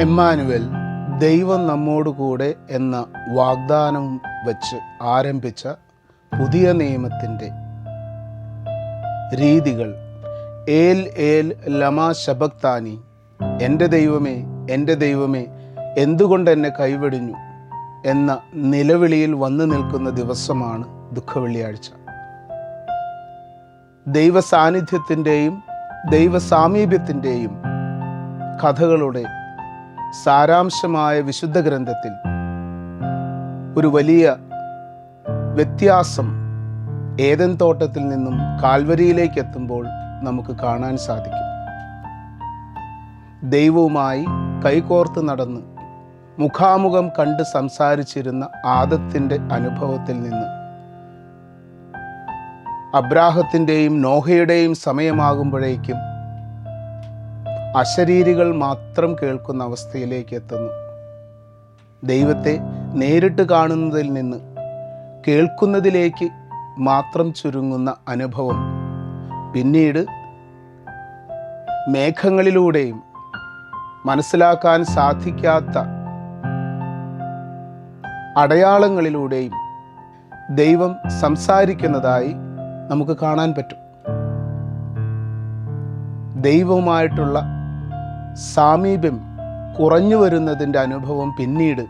Emmanuel ദൈവം നമ്മോട് കൂടെ എന്ന വാഗ്ദാനം വച്ച് ആരംഭിച്ച പുതിയ നിയമത്തിന്റെ രീതികൾ. ഏൽ ഏൽ ലമാ ശബക്താനി എന്റെ ദൈവമേ എന്റെ ദൈവമേ എന്തുകൊണ്ട് എന്നെ കൈവെടിഞ്ഞു എന്ന നിലവിളിയിൽ വന്നു നിൽക്കുന്ന ദിവസമാണ് ദുഃഖവെള്ളിയാഴ്ച. ദൈവ സാന്നിധ്യത്തിന്റെയും ദൈവ സാമീപ്യത്തിന്റെയും കഥകളുടെ സാരാംശമായ വിശുദ്ധ ഗ്രന്ഥത്തിൽ ഒരു വലിയ വ്യത്യാസം ഏതൻ തോട്ടത്തിൽ നിന്നും കാൽവരിയിലേക്ക് എത്തുമ്പോൾ നമുക്ക് കാണാൻ സാധിക്കും. ദൈവവുമായി കൈകോർത്ത് നടന്ന് മുഖാമുഖം കണ്ട് സംസാരിച്ചിരുന്ന ആദത്തിന്റെ അനുഭവത്തിൽ നിന്ന് അബ്രാഹത്തിന്റെയും നോഹയുടെയും സമയമാകുമ്പോഴേക്കും അശരീരികൾ മാത്രം കേൾക്കുന്ന അവസ്ഥയിലേക്ക് എത്തുന്നു. ദൈവത്തെ നേരിട്ട് കാണുന്നതിൽ നിന്ന് കേൾക്കുന്നതിലേക്ക് മാത്രം ചുരുങ്ങുന്ന അനുഭവം. പിന്നീട് മേഘങ്ങളിലൂടെയും മനസ്സിലാക്കാൻ സാധിക്കാത്ത അടയാളങ്ങളിലൂടെയും ദൈവം സംസാരിക്കുന്നതായി നമുക്ക് കാണാൻ പറ്റും. ദൈവവുമായിട്ടുള്ള സാമീപ്യം കുറഞ്ഞു വരുന്നതിന്റെ അനുഭവം പിന്നീട്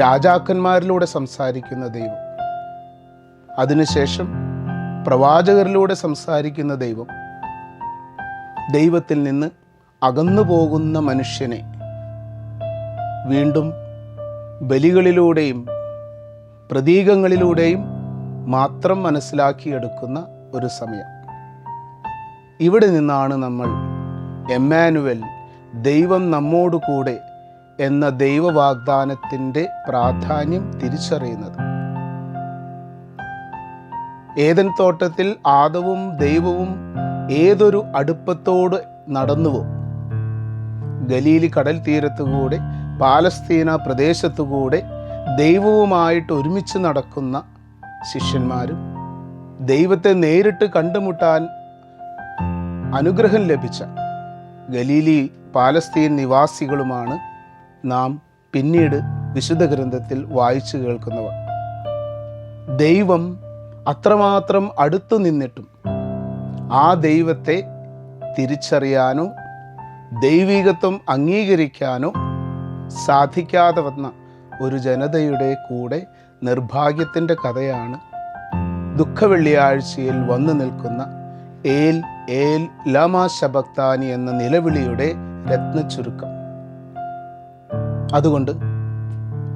രാജാക്കന്മാരിലൂടെ സംസാരിക്കുന്ന ദൈവം. അതിനുശേഷം പ്രവാചകരിലൂടെ സംസാരിക്കുന്ന ദൈവം. ദൈവത്തിൽ നിന്ന് അകന്നു പോകുന്ന മനുഷ്യനെ വീണ്ടും ബലികളിലൂടെയും പ്രതീകങ്ങളിലൂടെയും മാത്രം മനസ്സിലാക്കിയെടുക്കുന്ന ഒരു സമയം. ഇവിടെ നിന്നാണ് നമ്മൾ എമ്മാനുവൽ ദൈവം നമ്മോട് കൂടെ എന്ന ദൈവവാഗ്ദാനത്തിന്റെ പ്രാധാന്യം തിരിച്ചറിയുന്നത്. ഏതൻ തോട്ടത്തിൽ ആദവും ദൈവവും ഏതൊരു അടുപ്പത്തോട് നടന്നുവോ? ഗലീലി കടൽ തീരത്തുകൂടെ പാലസ്തീന പ്രദേശത്തുകൂടെ ദൈവവുമായിട്ട് ഒരുമിച്ച് നടക്കുന്ന ശിഷ്യന്മാരും ദൈവത്തെ നേരിട്ട് കണ്ടുമുട്ടാൻ അനുഗ്രഹം ലഭിച്ച ഗലീലി പാലസ്തീൻ നിവാസികളുമാണ് നാം പിന്നീട് വിശുദ്ധ ഗ്രന്ഥത്തിൽ വായിച്ചു കേൾക്കുന്നവർ. ദൈവം അത്രമാത്രം അടുത്തു നിന്നിട്ടും ആ ദൈവത്തെ തിരിച്ചറിയാനോ ദൈവികത്വം അംഗീകരിക്കാനോ സാധിക്കാതെ വന്ന ഒരു ജനതയുടെ കൂടെ നിർഭാഗ്യത്തിന്റെ കഥയാണ് ദുഃഖവെള്ളിയാഴ്ചയിൽ വന്നു നിൽക്കുന്ന ഏൽ ഏൽ ലാമാ ശബക്താനി എന്ന നിലവിളിയുടെ രത്ന ചുരുക്കം അതുകൊണ്ട്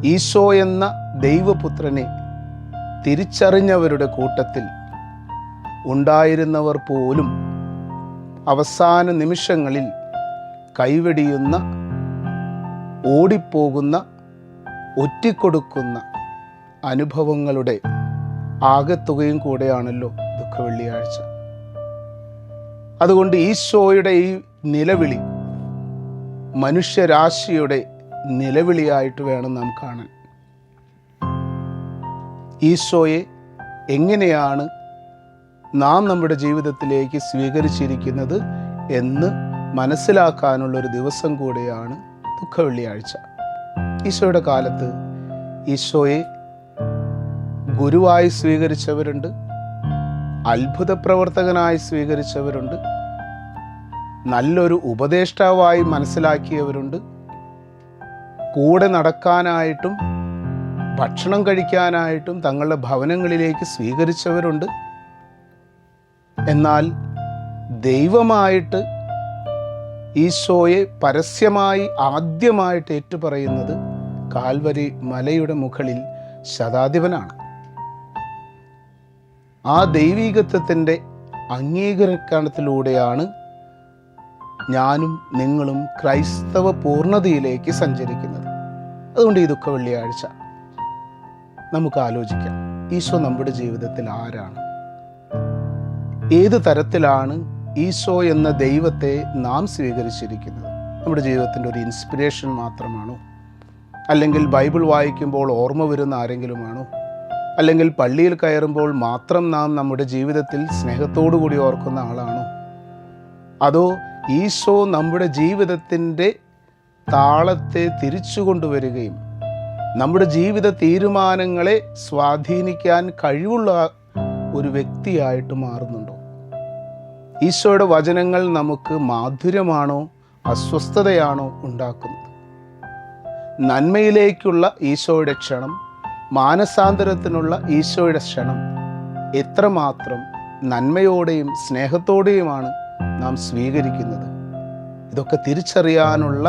ഈശോ എന്ന ദൈവപുത്രനെ തിരിച്ചറിഞ്ഞവരുടെ കൂട്ടത്തിൽ ഉണ്ടായിരുന്നവർ പോലും അവസാന നിമിഷങ്ങളിൽ കൈവെടിയുന്ന ഓടിപ്പോകുന്ന ഒറ്റിക്കൊടുക്കുന്ന അനുഭവങ്ങളുടെ ആകെത്തുകയും കൂടെയാണല്ലോ ദുഃഖവെള്ളിയാഴ്ച. അതുകൊണ്ട് ഈശോയുടെ ഈ നിലവിളി മനുഷ്യരാശിയുടെ നിലവിളിയായിട്ട് വേണം നാം കാണാൻ. ഈശോയെ എങ്ങനെയാണ് നാം നമ്മുടെ ജീവിതത്തിലേക്ക് സ്വീകരിച്ചിരിക്കുന്നത് എന്ന് മനസ്സിലാക്കാനുള്ള ഒരു ദിവസം കൂടെയാണ് ദുഃഖവെള്ളിയാഴ്ച. ഈശോയുടെ കാലത്ത് ഈശോയെ ഗുരുവായി സ്വീകരിച്ചവരുണ്ട്. അത്ഭുത പ്രവർത്തകനായി സ്വീകരിച്ചവരുണ്ട്. നല്ലൊരു ഉപദേഷ്ടാവായി മനസ്സിലാക്കിയവരുണ്ട്. കൂടെ നടക്കാനായിട്ടും ഭക്ഷണം കഴിക്കാനായിട്ടും തങ്ങളുടെ ഭവനങ്ങളിലേക്ക് സ്വീകരിച്ചവരുണ്ട്. എന്നാൽ ദൈവമായിട്ട് ഈശോയെ പരസ്യമായി ആദ്യമായിട്ട് ഏറ്റുപറയുന്നത് കാൽവരി മലയുടെ മുകളിൽ ശതാധിപനാണ്. ആ ദൈവീകത്വത്തിന്റെ അംഗീകരണത്തിലൂടെയാണ് ഞാനും നിങ്ങളും ക്രൈസ്തവ പൂർണതയിലേക്ക് സഞ്ചരിക്കുന്നത്. അതുകൊണ്ട് ഈ ദുഃഖ വെള്ളിയാഴ്ച നമുക്ക് ആലോചിക്കാം ഈശോ നമ്മുടെ ജീവിതത്തിൽ ആരാണ്? ഏത് തരത്തിലാണ് ഈശോ എന്ന ദൈവത്തെ നാം സ്വീകരിച്ചിരിക്കുന്നത്? നമ്മുടെ ജീവിതത്തിന്റെ ഒരു ഇൻസ്പിരേഷൻ മാത്രമാണോ? അല്ലെങ്കിൽ ബൈബിൾ വായിക്കുമ്പോൾ ഓർമ്മ വരുന്ന ആരെങ്കിലുമാണോ? അല്ലെങ്കിൽ പള്ളിയിൽ കയറുമ്പോൾ മാത്രം നാം നമ്മുടെ ജീവിതത്തിൽ സ്നേഹത്തോടു കൂടി ഓർക്കുന്ന ആളാണോ? അതോ ഈശോ നമ്മുടെ ജീവിതത്തിന്റെ താളത്തെ തിരിച്ചു കൊണ്ടുവരികയും നമ്മുടെ ജീവിത തീരുമാനങ്ങളെ സ്വാധീനിക്കാൻ കഴിവുള്ള ഒരു വ്യക്തിയായിട്ട് മാറുന്നുണ്ടോ? ഈശോയുടെ വചനങ്ങൾ നമുക്ക് മാധുര്യമാണോ അസ്വസ്ഥതയാണോ ഉണ്ടാക്കുന്നത്? നന്മയിലേക്കുള്ള ഈശോയുടെ ക്ഷണം മാനസാന്തരത്തിനുള്ള ഈശോയുടെ ക്ഷണം എത്രമാത്രം നന്മയോടെയും സ്നേഹത്തോടെയുമാണ് നാം സ്വീകരിക്കുന്നത്. ഇതൊക്കെ തിരിച്ചറിയാനുള്ള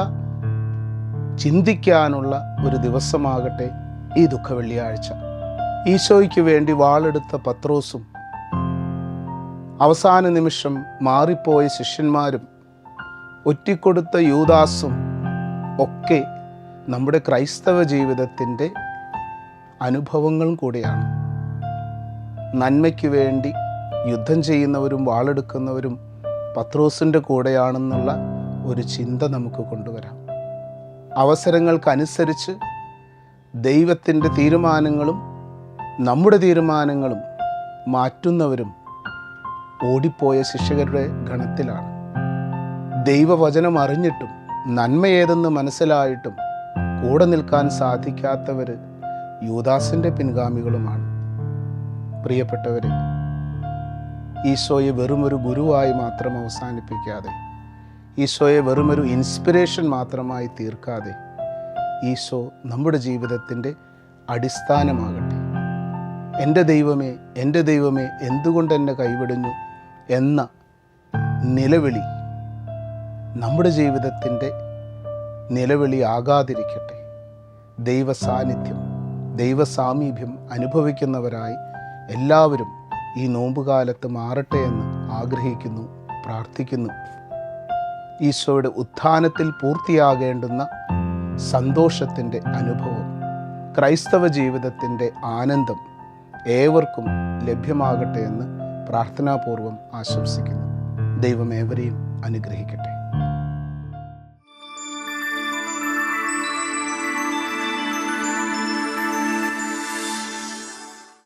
ചിന്തിക്കാനുള്ള ഒരു ദിവസമാകട്ടെ ഈ ദുഃഖ വെള്ളിയാഴ്ച ഈശോയ്ക്ക് വേണ്ടി വാളെടുത്ത പത്രോസും അവസാന നിമിഷം മാറിപ്പോയ ശിഷ്യന്മാരും ഒറ്റിക്കൊടുത്ത യൂദാസും ഒക്കെ നമ്മുടെ ക്രൈസ്തവ ജീവിതത്തിന്റെ അനുഭവങ്ങളും കൂടിയാണ്. നന്മയ്ക്ക് വേണ്ടി യുദ്ധം ചെയ്യുന്നവരും വാളെടുക്കുന്നവരും പത്രോസിന്റെ കൂടെയാണെന്നുള്ള ഒരു ചിന്ത നമുക്ക് കൊണ്ടുവരാം. അവസരങ്ങൾക്കനുസരിച്ച് ദൈവത്തിന്റെ തീരുമാനങ്ങളും നമ്മുടെ തീരുമാനങ്ങളും മാറ്റുന്നവരും ഓടിപ്പോയ ശിഷ്യകരുടെ ഗണത്തിലാണ്. ദൈവവചനം അറിഞ്ഞിട്ടും നന്മയേതെന്ന് മനസ്സിലായിട്ടും കൂടെ നിൽക്കാൻ സാധിക്കാത്തവർ യൂദാസിന്റെ പിൻഗാമികളുമാണ്. പ്രിയപ്പെട്ടവരെ ഈശോയെ വെറുമൊരു ഗുരുവായി മാത്രം അവസാനിപ്പിക്കാതെ ഈശോയെ വെറുമൊരു ഇൻസ്പിറേഷൻ മാത്രമായി തീർക്കാതെ ഈശോ നമ്മുടെ ജീവിതത്തിന്റെ അടിസ്ഥാനമാകട്ടെ. എന്റെ ദൈവമേ എന്റെ ദൈവമേ എന്തുകൊണ്ട് എന്നെ കൈവിടുന്നു എന്ന നിലവിളി നമ്മുടെ ജീവിതത്തിന്റെ നിലവിളി ആകാതിരിക്കട്ടെ. ദൈവ സാന്നിധ്യം ദൈവ സാമീപ്യം അനുഭവിക്കുന്നവരായി എല്ലാവരും ഈ നോമ്പുകാലത്ത് മാറട്ടെ എന്ന് ആഗ്രഹിക്കുന്നു പ്രാർത്ഥിക്കുന്നു. ഈശോയുടെ ഉത്ഥാനത്തിൽ പൂർത്തിയാകേണ്ടുന്ന സന്തോഷത്തിന്റെ അനുഭവം ക്രൈസ്തവ ജീവിതത്തിന്റെ ആനന്ദം ഏവർക്കും ലഭ്യമാകട്ടെ എന്ന് പ്രാർത്ഥനാപൂർവം ആശംസിക്കുന്നു. ദൈവം ഏവരെയും അനുഗ്രഹിക്കട്ടെ.